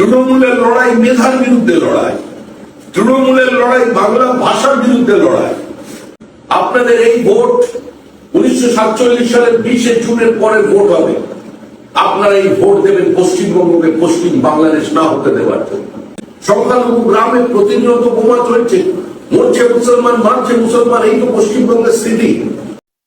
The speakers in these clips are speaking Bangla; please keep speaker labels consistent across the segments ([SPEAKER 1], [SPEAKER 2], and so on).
[SPEAKER 1] তৃণমূলের লড়াই মেধার বিরুদ্ধে লড়াই, তৃণমূলের লড়াই বাংলা ভাষার বিরুদ্ধে লড়াই। আপনাদের এই ভোট উনিশশো সাতচল্লিশ সালের বিশে জুনের পরের ভোট হবে। আপনারা এই ভোট দেবেন পশ্চিমবঙ্গকে পশ্চিম বাংলাদেশ না হতে দেওয়ার জন্য। সংখ্যালঘু গ্রামে প্রতিনিয়ত বোমা চলছে, মরছে মুসলমান, মারছে মুসলমান, এই তো পশ্চিমবঙ্গের স্থিতি।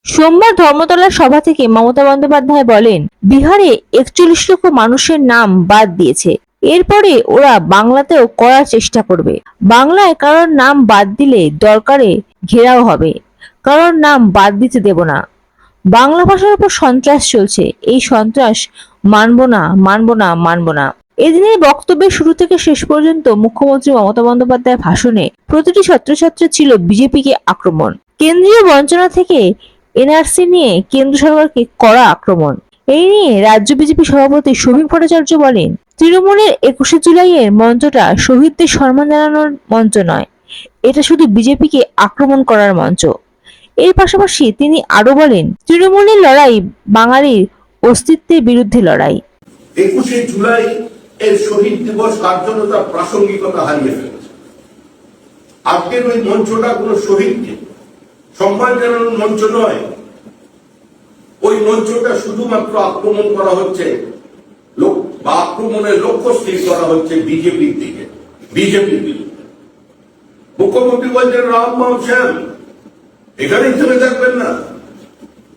[SPEAKER 2] সোমবার ধর্মতলার সভা থেকে মমতা বন্দ্যোপাধ্যায় বলেন, বিহারে একচল্লিশ লক্ষ মানুষের নাম বাদ দিয়েছে। এরপরে ওরা বাংলাতেও করার চেষ্টা করবে। বাংলায় কারোর নাম বাদ দিলে দরকারে ঘেরাও হবে। কারোর নাম বাদ দিতে দেব না। বাংলা ভাষার উপর সন্ত্রাস চলছে। এই সন্ত্রাস মানব না মানব না মানব না। এদিনের বক্তব্যের শুরু থেকে শেষ পর্যন্ত মুখ্যমন্ত্রী মমতা বন্দ্যোপাধ্যায়ের ভাষণে প্রতিটি ছাত্রছাত্রী ছিল বিজেপিকে আক্রমণ। কেন্দ্রীয় বঞ্চনা থেকে এনআরসি নিয়ে কেন্দ্র সরকারকে কড়া আক্রমণ। এই নিয়ে রাজ্য বিজেপি সভাপতি শোভিক ভট্টাচার্য বলেন, তৃণমূলের একুশে জুলাইয়ের মঞ্চটা শহীদদের সম্মান জানানোর মঞ্চ নয়। এটা শুধু বিজেপিকে আক্রমণ করার মঞ্চ। এর পাশাপাশি তিনি আরও বলেন, তৃণমূলের লড়াই বাঙালির অস্তিত্বের বিরুদ্ধে লড়াই।
[SPEAKER 1] একুশে জুলাই এর শহীদ দিবস কার্যকতার প্রাসঙ্গিকতা হারিয়ে ফেলেছে। আজকের ওই মঞ্চটা কোনো শহীদকে সম্মান জানানোর মঞ্চ নয় মঞ্চটা শুধুমাত্র আক্রমণ করা হচ্ছে বা আক্রমণের লক্ষ্য স্থির করা হচ্ছে বিজেপির দিকে, বিজেপির বিরুদ্ধে। মুখ্যমন্ত্রী বলছেন, রাম মাম শ্যাম, এখানেই থেমে থাকবেন না।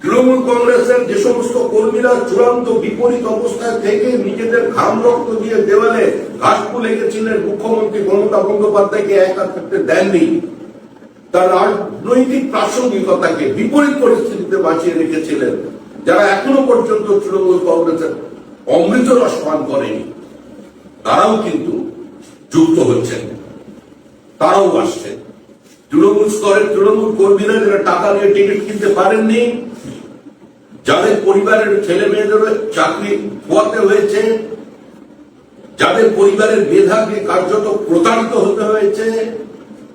[SPEAKER 1] তৃণমূল কংগ্রেসের যে সমস্ত কর্মীরা চূড়ান্ত বিপরীত অবস্থায় থেকে নিজেদের ঘাম রক্ত দিয়ে দেওয়ালে ঘাসপু লেগেছিলেন মুখ্যমন্ত্রী মমতা বন্দ্যোপাধ্যায়কে একা থাকতে দেননি। তার রাজনৈতিক প্রাসঙ্গিকতাকে বিপরীত পরিস্থিতিতে বাঁচিয়ে রেখেছিলেন যারা এখনও পর্যন্ত তৃণমূল কংগ্রেসের অমৃত রস পান করেনি, তারাও কিন্তু যুক্ত হচ্ছেন। তারাও আসছেন তৃণমূল স্তরের তৃণমূল কর্মীরা যারা টাকা দিয়ে টিকিট কিনতে পারেননি, যাদের পরিবারের ছেলে মেয়েদের চাকরি খোয়াতে হয়েছে, যাদের পরিবারের মেধাকে কার্যত প্রতারিত হতে হয়েছে,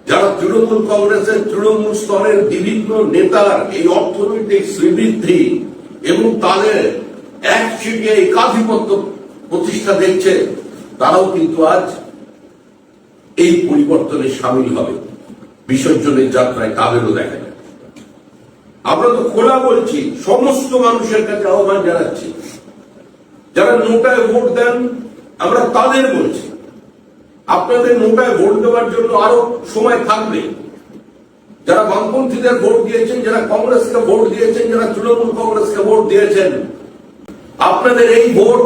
[SPEAKER 1] যারা তৃণমূল কংগ্রেসের তৃণমূল স্তরের বিভিন্ন নেতার এই অর্থনৈতিক শ্রীবৃদ্ধি এবং তাদের এক সিটিয়ে একাধিপত্য প্রতিষ্ঠা দেখছে, তারাও কিন্তু আজ এই পরিবর্তনে সামিল হবে। বিসর্জনের যাত্রায় তাদেরও দেখা যায় আমরা তো খোলা বলছি, সমস্ত মানুষের কাছে আহ্বান জানাচ্ছি। যারা নোটায় ভোট দেন, আমরা তাদের বলছি। আপনাদের নোটায় ভোট দেওয়ার জন্য আরও সময় থাকবে। যারা বামপন্থীদের ভোট দিয়েছেন, যারা কংগ্রেসকে ভোট দিয়েছেন, যারা তৃণমূল কংগ্রেসকে ভোট দিয়েছেন, আপনাদের এই ভোট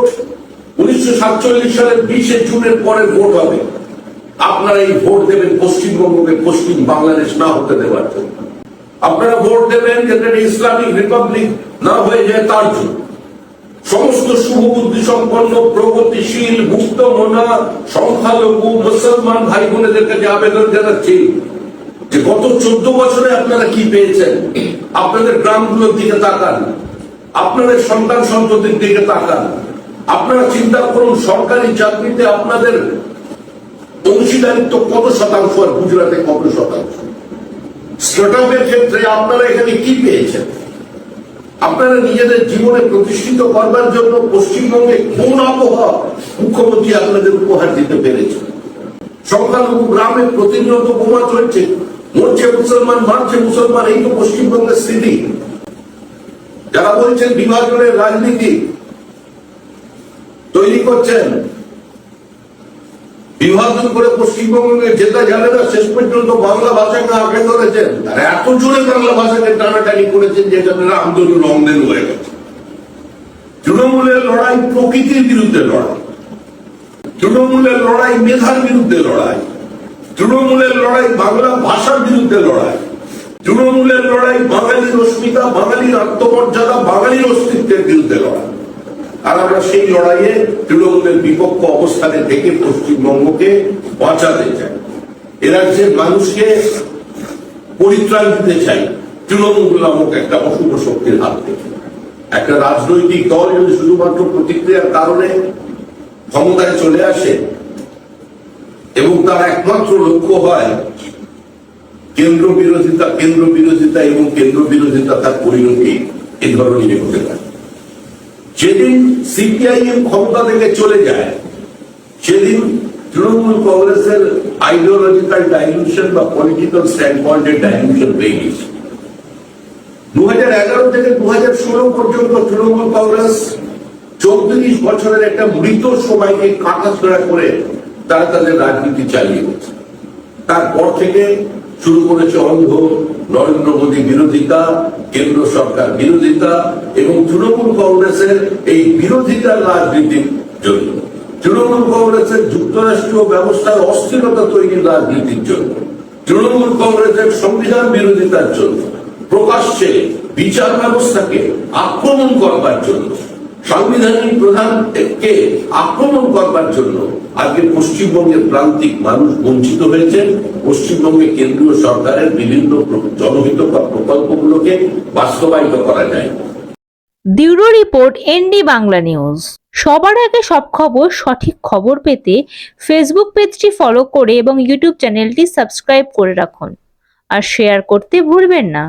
[SPEAKER 1] উনিশশো সাতচল্লিশ সালের বিশে জুনের পরের ভোট হবে। আপনারা এই ভোট দেবেন পশ্চিমবঙ্গকে, পশ্চিম বাংলাদেশ না হতে দেওয়ার জন্য। আপনারা ভোট দেবেন যাতে ইসলামিক রিপাবলিক না হয়ে যায় তার জন্য। সমস্ত শুভবুদ্ধি সম্পন্ন, প্রগতিশীল, মুক্ত, মনা, সংখ্যালঘু, মুসলমান ভাই বোনেদের কাছে আবেদন জানাচ্ছি। যে গত চোদ্দ বছরে আপনারা কি পেয়েছেন? আপনাদের গ্রামগুলোর দিকে তাকান। আপনাদের সন্তান সন্ততির দিকে তাকান। আপনারা চিন্তা করুন, সরকারি চাকরিতে আপনাদের অংশীদারিত্ব কত শতাংশ আর গুজরাটে কত শতাংশ? ক্ষেত্রে আপনারা এখানে কি পেয়েছেন? আপনারা নিজেদের জীবনে প্রতিষ্ঠিত করবার জন্য পশ্চিমবঙ্গে কোন আবহাওয়া মুখ্যমন্ত্রী আপনাদের উপহার দিতে পেরেছে সংখ্যালঘু গ্রামে প্রতিনিয়ত বোমা চলছে মরছে মুসলমান মারছে মুসলমান, এই তো পশ্চিমবঙ্গের স্থিতি যারা বলছেন বিভাজনের রাজনীতি তৈরি করছেন, বিভাজন করে পশ্চিমবঙ্গে যেতে জানে না শেষ পর্যন্ত বাংলা ভাষাকে আঁকড়ে ধরেছেন। আর এত জোরে বাংলা ভাষাকে টানাটানি করেছেন যে এটা আন্দোলন রংদেন হয়ে গেছে। তৃণমূলের লড়াই প্রকৃতির বিরুদ্ধে লড়াই। তৃণমূলের লড়াই মেধার বিরুদ্ধে লড়াই। তৃণমূলের লড়াই বাংলা ভাষার বিরুদ্ধে লড়াই। তৃণমূলের লড়াই বাঙালির অস্মিতা, বাঙালির আত্মমর্যাদা, বাঙালির অস্তিত্বের বিরুদ্ধে লড়াই। আর আমরা সেই লড়াইয়ে তৃণমূলের বিপক্ষ অবস্থানে থেকে পশ্চিমবঙ্গকে বাঁচাতে চাই। এ রাজ্যের মানুষকে পরিত্রাণ দিতে চাই তৃণমূল নামক একটা অশুভ শক্তির হাত থেকে। একটা রাজনৈতিক দল যদি শুধুমাত্র প্রতিক্রিয়ার কারণে ক্ষমতায় চলে আসে এবং তার একমাত্র লক্ষ্য হয় কেন্দ্র বিরোধিতা কেন্দ্র বিরোধিতা এবং কেন্দ্র বিরোধিতা তার পরিণতি এ ধরনের হতে পারে। যেদিন সিপিআইএম ক্ষমতা থেকে চলে যায়, সেদিন তৃণমূল কংগ্রেসের আইডিওলজিক্যাল ডাইলুশন বা পলিটিক্যাল স্ট্যান্ড পয়েন্টের ডাইলুশন পেয়ে গেছে দু থেকে দু হাজার ষোলো পর্যন্ত তৃণমূল কংগ্রেস চৌত্রিশ বছরের একটা মৃত সময়কে কাটাছড়া করে তারা তাদের রাজনীতি চালিয়ে গেছে। তারপর থেকে শুরু করেছে অন্ধ নরেন্দ্র মোদী বিরোধিতা, কেন্দ্র সরকার বিরোধিতা এবং তৃণমূল কংগ্রেসের এই বিরোধিতার রাজনীতির জন্য। তৃণমূল কংগ্রেসের যুক্তরাষ্ট্রীয় ব্যবস্থার অস্থিরতা তৈরির রাজনীতির জন্য। তৃণমূল কংগ্রেসের সংবিধান বিরোধিতার জন্য। প্রকাশ্যে বিচার ব্যবস্থাকে আক্রমণ করবার জন্য। সাংবিধানিক প্রধানকে আক্রমণ করবার জন্য আজকে পশ্চিমবঙ্গের প্রান্তিক মানুষ বঞ্চিত হয়েছেন পশ্চিমবঙ্গে কেন্দ্রীয় সরকারের বিভিন্ন জনহিতকর প্রকল্পগুলোকে বাস্তবায়িত করা যায়।
[SPEAKER 2] Bureau report ND Bangla news. সবার আগে সব খবর, সঠিক খবর পেতে ফেসবুক পেজটি ফলো করে এবং ইউটিউব চ্যানেলটি সাবস্ক্রাইব করে রাখুন। আর শেয়ার করতে ভুলবেন না।